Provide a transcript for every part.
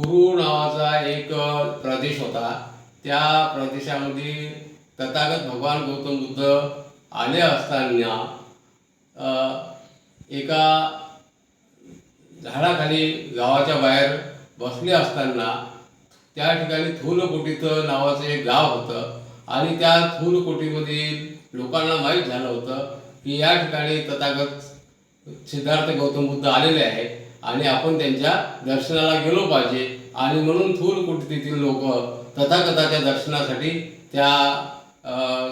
कुरू नावाचा एक प्रदेश होता. त्या प्रदेशामध्ये तथागत भगवान गौतम बुद्ध आले असताना एका झाडाखाली गावाच्या बाहेर बसले असताना त्या ठिकाणी थूलकोटीचं नावाचं एक गाव होतं आणि त्या थूलकोटीमधील लोकांना माहीत झालं होतं की या ठिकाणी तथागत सिद्धार्थ गौतम बुद्ध आलेले आहेत. आणि आपण त्यांच्या दर्शनाला गेलो पाहिजे. आणि म्हणून थूलकुटीतील लोक तथाकथाच्या दर्शनासाठी त्या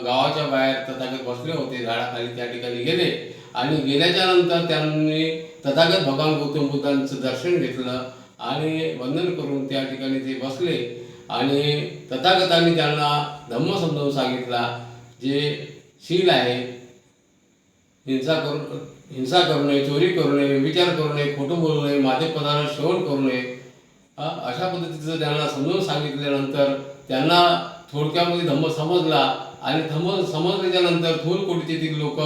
गावाच्या बाहेर तथागत बसले होते. झाडाखाली त्या ठिकाणी गेले. आणि गेल्याच्यानंतर त्यांनी तथागत भगवान गौतम बुद्धांचं दर्शन घेतलं आणि वंदन करून त्या ठिकाणी ते बसले. आणि तथागतांनी त्यांना धम्म समजावून सांगितला जे शील आहे हिंसा करून हिंसा करू नये चोरी करू नये विचार करू नये खोटं बोलू नये माझे पदार्थ श्रवण करू नये. अशा पद्धतीचं त्यांना समजून सांगितल्यानंतर त्यांना थोडक्यामध्ये धम्म समजला आणि धम्म समजल्याच्यानंतर नंतर ती लोक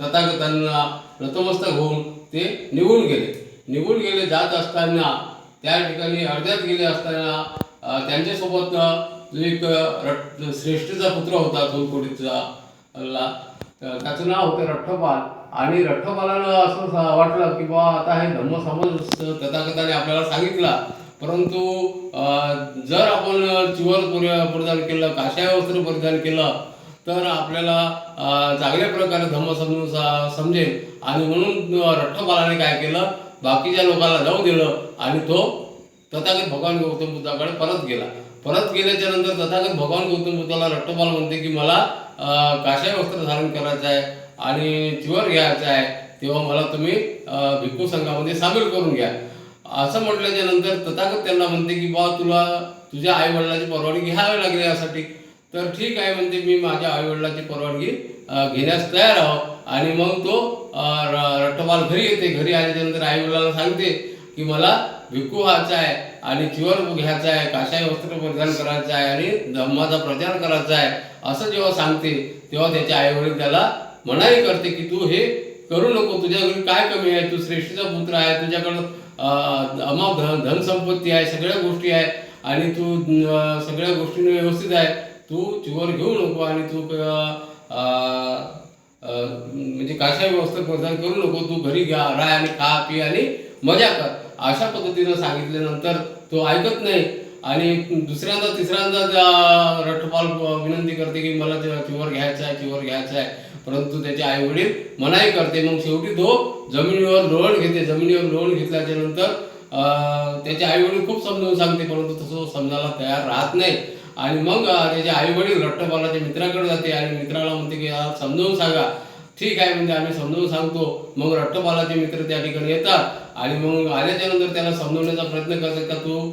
तथागतांना नतमस्तक होऊन ते निघून गेले. निघून गेले जात असताना त्या ठिकाणी अर्ध्यात गेले असताना त्यांच्यासोबत जो एक अ, रट श्रेष्ठचा पुत्र होता थोरकोटीचा ला तर त्याचं नाव होतं रठ्ठपाल आणि रठ्ठपालानं असं सा- वाटलं की बा आता हे धम्म समज तथाकथाने आपल्याला सांगितला. परंतु जर आपण चिवर पुर- परिधान केलं काशाय वस्त्र परिधान केलं तर आपल्याला चांगल्या प्रकारे धम्म समजून सा- समजेल. आणि म्हणून अं, रठ्ठपालाने काय केलं? बाकीच्या लोकांना जाऊ दिलं आणि तो तथागत भगवान गौतम बुद्धाकडे परत गेला. परत गेल्याच्यानंतर तथागत भगवान गौतम बुद्धाला रट्टपाल म्हणते की मला काशाय वस्त्र धारण करायचं आहे. आणि चिवर घ्यायचं आहे तेव्हा मला तुम्ही भिक्खू संघामध्ये सामील करून घ्या. असं म्हटल्याच्या नंतर तथागत त्यांना म्हणते की बा तुला तुझ्या आईवडिलाची परवानगी घ्यावी लागेल यासाठी. तर ठीक आहे म्हणते मी माझ्या आईवडिलाची परवानगी घेण्यास तयार आहो. आणि मग तो रट्टवाल र- घरी येते. घरी आल्याच्यानंतर सांगते की मला भिक्खू व्हायचा आहे आणि चिवर घ्यायचा आहे काशाय वस्त्र परिधान करायचं आहे आणि धम्माचा प्रचार करायचा आहे. असं जेव्हा सांगते तेव्हा त्याचे आईवडील त्याला मनाई करते की तू हे करू नको तुझ्याकडे काय कमी आहे? तू श्रेष्ठीचा पुत्र आहे तुझ्याकडं अमाप धन धनसंपत्ती आहे सगळ्या गोष्टी आहे आणि तू सगळ्या गोष्टीने व्यवस्थित आहे तू चिवर घेऊ नको आणि तू म्हणजे कशा व्यवस्था प्रदान करू नको तू घरी घ्या राह आणि खा पी आणि मजा कर. अशा पद्धतीनं सांगितल्यानंतर तो ऐकत नाही. आणि दुसऱ्यांदा तिसऱ्यांदा त्या रठपाल विनंती करते की मला ते चिवर घ्यायचं आहे चिवर घ्यायचं आहे. परंतु त्याचे आई वडील मनाई करते. मग शेवटी तो जमिनीवर लोण घेते. जमिनीवर लोण घेतल्याच्या नंतर त्याचे आई वडील खूप समजावून सांगते परंतु तसं समजायला तयार राहत नाही. आणि मग त्याचे आई वडील रट्टपालाच्या मित्राकडे जाते आणि मित्राला म्हणते की समजावून सांगा. ठीक आहे म्हणजे आम्ही समजावून सांगतो. मग रट्टपालाचे मित्र त्या ठिकाणी येतात आणि मग आल्याच्यानंतर त्याला समजवण्याचा प्रयत्न करतात का तू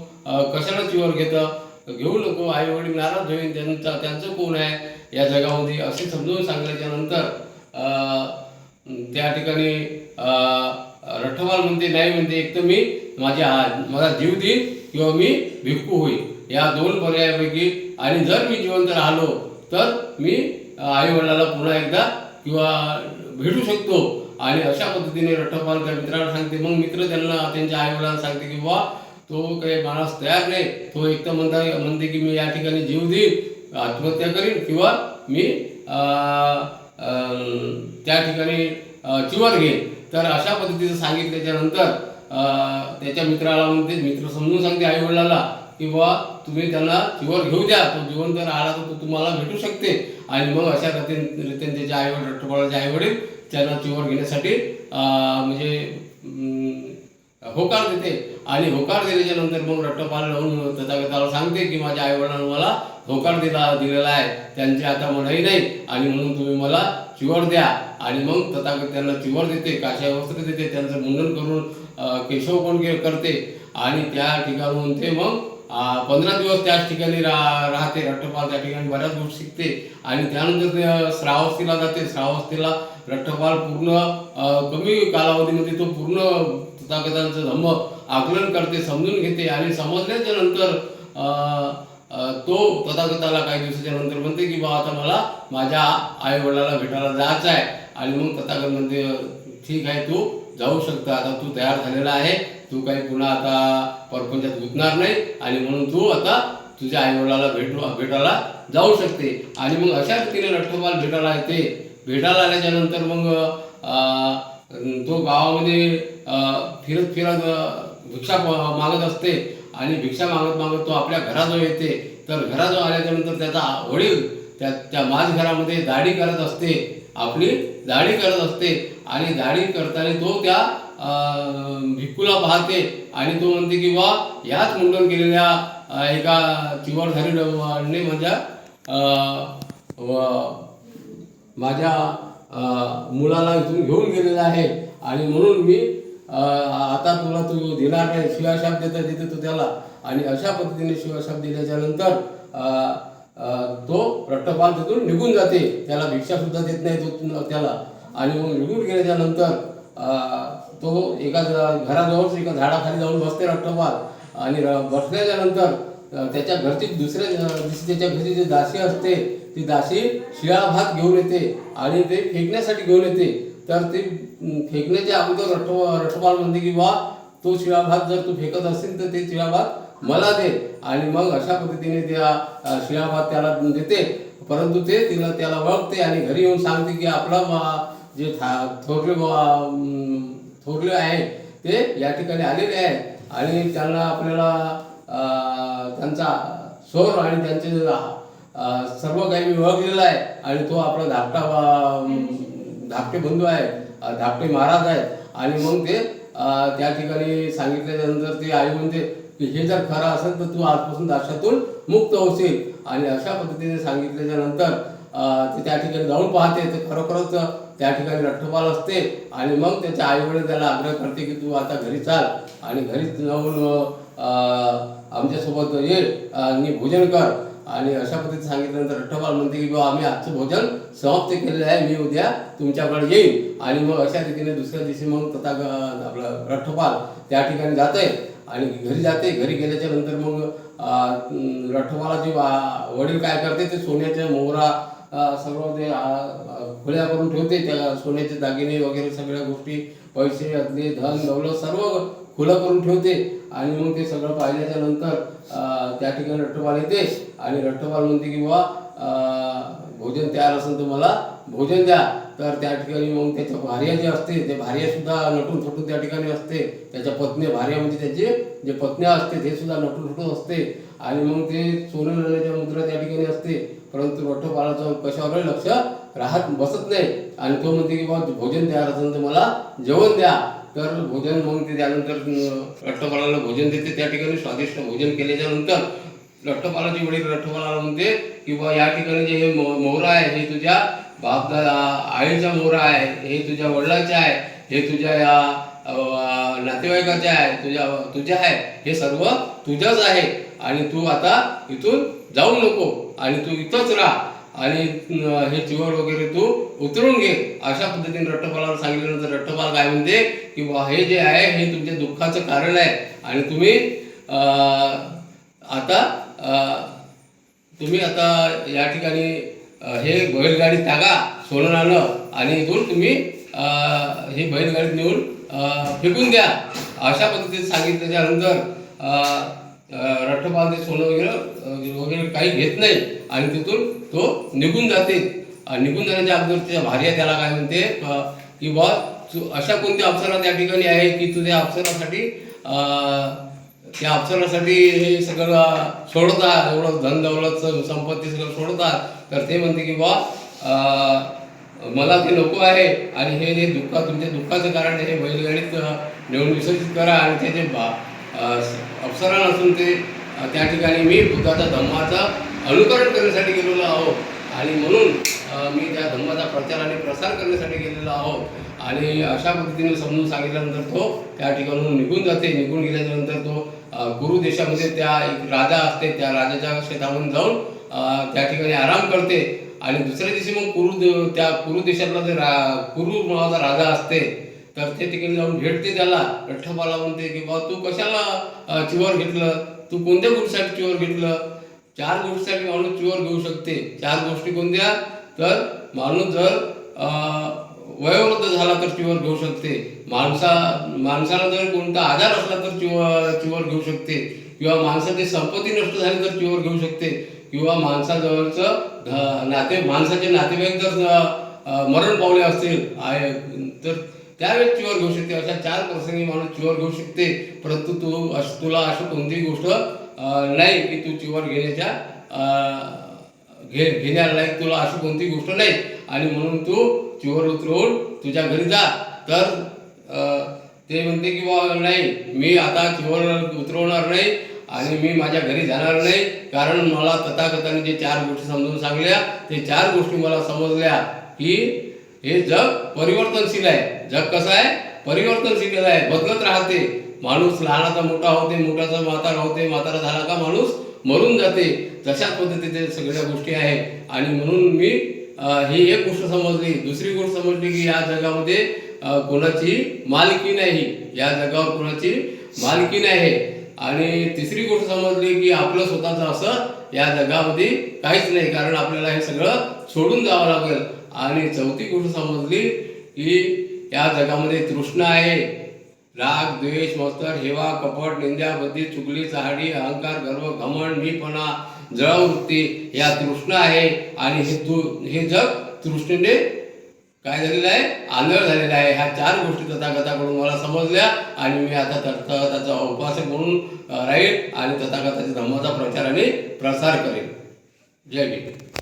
कशाला जीवर घेतं? घेऊ नको आई वडील नाराज होईल त्यांचा त्यांचं कोण आहे या जगामध्ये? असे समजून सांगल्याच्या नंतर त्या ठिकाणी रठवाल म्हणते नाही म्हणते एक तर मी माझ्या माझा जीव देईन किंवा मी भिक्कू होईल या दोन पर्यायापैकी आणि जर मी जिवंत राहिलो तर मी आई वडिलाला पुन्हा एकदा किंवा भेटू शकतो. आणि अशा पद्धतीने रठपाल त्या मित्राला सांगते मग मित्र त्यांना त्यांच्या आई वडिलांना सांगते की तो काही माणूस तयार नाही. तो एक तर म्हणता म्हणते की मी या ठिकाणी जीव देईन आत्महत्या करीन किंवा मी त्या ठिकाणी चिवर घेईन. तर अशा पद्धतीचं सांगितल्याच्या नंतर त्याच्या मित्राला म्हणते मित्र समजून सांगते आई वडिलाला की बाबा तुम्ही त्यांना चिवर घेऊ द्या. तो जीवन जर आला तर तो तुम्हाला भेटू शकते. आणि मग अशा रीतीने रीतीने त्याचे आई वडील बाळाचे आई वडील त्यांना चिवर घेण्यासाठी म्हणजे होकार देते. आणि होकार दिल्याच्या नंतर मग रट्टपाल लावून तथागताला सांगते की माझ्या आईवडिलांना मला होकार दिला दिलेला आहे. त्यांची आता मनाई नाही. आणि म्हणून तुम्ही मला चिवर द्या. आणि मग तथागत त्यांना चिवर देते काशाय वस्त्र देते. त्यांचं मुंडन करून केशव पण करते. आणि त्या ठिकाणून ते मग पंधरा दिवस त्याच ठिकाणी रा राहते. रट्टपाल त्या ठिकाणी बऱ्याच गोष्टी शिकते. आणि त्यानंतर ते श्रावस्तीला जाते. श्रावस्तीला रट्टपाल पूर्ण कमी कालावधीमध्ये तो पूर्ण तथागतांचं धम्म आकलन करते समजून घेते आणि समजल्याच्या नंतर तो तथागताला काही दिवसाच्या नंतर म्हणते की बा आता मला माझ्या आई वडिलाला भेटायला जायचं आहे आणि मग तथागत म्हणते ठीक आहे तू जाऊ शकता. आता तू तयार झालेला आहे. तू काही पुन्हा आता परपंचात गुतणार नाही आणि म्हणून तू आता तुझ्या आईवडिलाला भेट भेटायला जाऊ शकते. आणि मग अशा रीतीने लठ्ठपाल भेटायला येते. भेटायला आल्याच्यानंतर मग तो गावामध्ये फिरत फिरत भिक्षा मागत असते आणि भिक्षा मागत मागत तो आपल्या घराजवळ येते तर घराजवळ आल्याच्यानंतर त्याचा वडील त्या त्या माझ घरामध्ये दाढी करत असते आपली दाढी करत असते आणि दाढी करताना तो त्या भिक्कूला पाहते आणि तो म्हणते की वा याच मुंडन केलेल्या एका चिवडधारी माझ्या माझ्या मुलाला इथून घेऊन गेलेला आहे. आणि म्हणून मी आता तुला तू देणार नाही शिवाशाप देता देते तो त्याला. आणि अशा पद्धतीने शिवाशाप दिल्याच्या नंतर तो रट्टपाल तिथून निघून जाते. त्याला भिक्षा सुद्धा देत नाही तो त्याला. आणि मग निघून गेल्याच्यानंतर तो एका ज- घराजवळच एका झाडाखाली जाऊन बसते रट्टपाल आणि र- बसल्याच्या नंतर त्याच्या घरची दुसऱ्या दिवशी त्याच्या घरची जी दासी असते ती दासी शिळा भात घेऊन येते आणि ते फेकण्यासाठी घेऊन येते. तर ते फेकण्याच्या अगोदर रट्ट रट्टपाल म्हणते की बा तो शिळा भात जर तू फेकत असेल तर ते शिळा भात मला दे. आणि मग अशा पद्धतीने त्या शिळा भात त्याला देते. परंतु ते तिला त्याला ओळखते आणि घरी येऊन सांगते की आपला जे था थोरले थोरले आहे ते या ठिकाणी आलेले आहे. आणि त्यांना आपल्याला त्यांचा स्वर आणि त्यांचे सर्व काही मी ओळखलेलं आहे आणि तो आपला धाकटा धाकटे बंधू आहे धाकटे महाराज आहेत. आणि मग ते त्या ठिकाणी सांगितल्यानंतर ते आई म्हणते की हे जर खरं असेल तर तू आजपासून दाशातून मुक्त होशील. आणि अशा पद्धतीने सांगितल्याच्या नंतर ते त्या ठिकाणी जाऊन पाहते. ते खरोखरच त्या ठिकाणी रठ्ठपाल असते. आणि मग त्याच्या आईवडील त्याला आग्रह करते की तू आता घरी चाल. आणि घरी जाऊन आमच्यासोबत ये आणि भोजन कर. आणि अशा पद्धतीने सांगितल्यानंतर रठ्ठपाल म्हणते की बाबा आम्ही आजचं भोजन समाप्त केलेलं आहे. मी उद्या तुमच्याकडे येईन. आणि मग अशा रीतीने दुसऱ्या दिवशी मग तथा आपलं रठ्ठपाल त्या ठिकाणी जाते आणि घरी जाते घरी गेल्याच्यानंतर मग अं, वडील काय करते ते सोन्याच्या मोहरा सर्व सगळं ते खुल्या करून ठेवते. त्या सोन्याचे दागिने वगैरे सगळ्या गोष्टी पैसे अगदी धन दौलत सर्व खुलं करून ठेवते आणि मग ते सगळं पाहिल्याच्या नंतर त्या ठिकाणी रट्टपाल येते आणि रट्टपाल म्हणते की बाबा भोजन तयार असेल तर मला भोजन द्या. तर त्या ठिकाणी मग त्याच्या भार्या जे असते ते भार्या सुद्धा नटून थटून त्या ठिकाणी असते. त्याच्या पत्नी भार्या म्हणजे त्याचे जे पत्न्या असते ते सुद्धा नटून थटून असते. आणि मग ते सोनं नाण्याच्या मुद्रा त्या ठिकाणी असते. परंतु रठ्ठपालाचं कशावरही लक्ष राहत बसत नाही. आणि तो म्हणते की बाबा भोजन तयार असेल तर मला जेवण द्या. तर भोजन मग ते त्यानंतर अं, भोजन देते. त्या ठिकाणी स्वादिष्ट भोजन केल्याच्यानंतर वडील रठ्ठपालाला म्हणते किंवा या ठिकाणी जे हे मोहरा आहे हे तुझ्या बापदा आईचा मोहरा आहे हे तुझ्या वडिलाचे आहे हे तुझ्या या नातेवाईकाचे आहे तुझ्या तुझ्या आहे हे सर्व तुझ्याच आहे. आणि तू आता इथून जाऊ नको आणि तू इथंच राहा. आणि हे चिवड वगैरे तू उतरून घे. अशा पद्धतीने रट्टपालाला सांगितल्यानंतर रट्टपाल काय म्हणते? की बा हे जे आहे हे तुमच्या दुःखाचं कारण आहे. आणि तुम्ही आता तुम्ही आता या ठिकाणी हे बैलगाडी टाका सोनं आणलं आणि इथून तुम्ही हे बैलगाडीत नेऊन फेकून द्या. अशा पद्धतीने सांगितल्याच्यानंतर नंतर ते सोनं वगैरे वगैरे काही घेत नाही. आणि तिथून तो निघून जाते. निघून जाण्याच्या अगोदर त्याच्या भार्या त्याला काय म्हणते की बा तू अशा कोणत्या अप्सरा त्या ठिकाणी आहे की तुझ्या अप्सरासाठी त्या अप्सरासाठी हे सगळं सोडतात एवढं धन दौलत संपत्ती सगळं सोडतात तर ते म्हणते की बा मला ते नको आहे. आणि हे जे दुःख तुमच्या दुःखाचं कारण आहे, हे बैलगाडीत नेऊन विसर्जित करा. आणि त्याचे बा अप्सरा नसून ते त्या ठिकाणी मी बुद्धाचा धम्माचा अनुकरण करण्यासाठी गेलेलो आहो आणि म्हणून मी त्या धम्माचा प्रचार आणि प्रसार करण्यासाठी गेलेलो आहोत. आणि अशा पद्धतीने समजून सांगितल्यानंतर तो त्या ठिकाणून निघून जाते. निघून गेल्यानंतर तो गुरु देशामध्ये त्या एक राजा असते. त्या राजाच्या शेतामधून जाऊन त्या ठिकाणी आराम करते. आणि दुसऱ्या दिवशी मग कुरु त्या कुरु देशातला जे रा कुरु नावाचा राजा असते तर त्या ठिकाणी जाऊन भेटते त्याला. लठ्ठपाला म्हणते की बा तू कशाला चिवर घेतलं? तू कोणत्या गोष्टीसाठी चिवर घेतलं? चार गोष्टीसाठी माणूस चिवर घेऊ शकते. चार गोष्टी कोणत्या? तर माणूस जर वयोवृद्ध झाला तर चिवर घेऊ शकते. माणसा माणसाला जर कोणता आजार असला तर चिवर चिवर घेऊ शकते. किंवा माणसाची संपत्ती नष्ट झाली तर चिवर घेऊ शकते. किंवा माणसाजवळचं ध- नाते माणसाचे नातेवाईक जर मरण पावले असतील आहे तर त्यावेळेस चिवर घेऊ शकते. अशा चार प्रसंगी माणूस चिवर घेऊ शकते. परंतु तू अश तुला अशी कोणतीही गोष्ट नाही की तू चिवर घेण्याच्या घे घेण्याला लायक तुला अशी कोणतीही गोष्ट नाही. आणि म्हणून तू चिवर उतरवून तुझ्या घरी जा. तर ते म्हणते की बा नाही. मी आता चोर उतरवणार नाही आणि मी माझ्या घरी जाणार नाही. कारण मला तथाकथाने जे चार गोष्टी समजून सांगल्या ते चार गोष्टी मला समजल्या. की हे जग परिवर्तनशील आहे. जग कसं आहे? परिवर्तनशील आहे. बदलत राहते. माणूस लहानाचा मोठा होते मोठाचा म्हातारा होते म्हातारा झाला का माणूस मरून जाते. तशाच पद्धतीचे सगळ्या गोष्टी आहे आणि म्हणून मी ही एक गोष्ट समजली. दुसरी गोष्ट समजली की या जगामध्ये कोणाची मालकी नाही. या जगावर कोणाची मालकी नाही. आहे आणि तिसरी गोष्ट समजली की आपलं स्वतःचं असं या जगामध्ये काहीच नाही. कारण आपल्याला हे सगळं सोडून जावं लागेल. आणि चौथी गोष्ट समजली की या जगामध्ये तृष्णा आहे. राग द्वेष मत्सर हेवा कपट निंद्या बद्धी चुगली चहाडी अहंकार गर्व घमंड मीपणा जळवृत्ती या तृष्णा आहे. आणि हे तू हे जग तृष्णेने काय झालेलं आहे? आंधळ झालेला आहे. ह्या चार गोष्टी तथागताकडून मला समजल्या आणि मी आता तथागताचा उपासक म्हणून राहील आणि तथागताच्या धम्माचा प्रचार आणि प्रसार करेन जय भीम.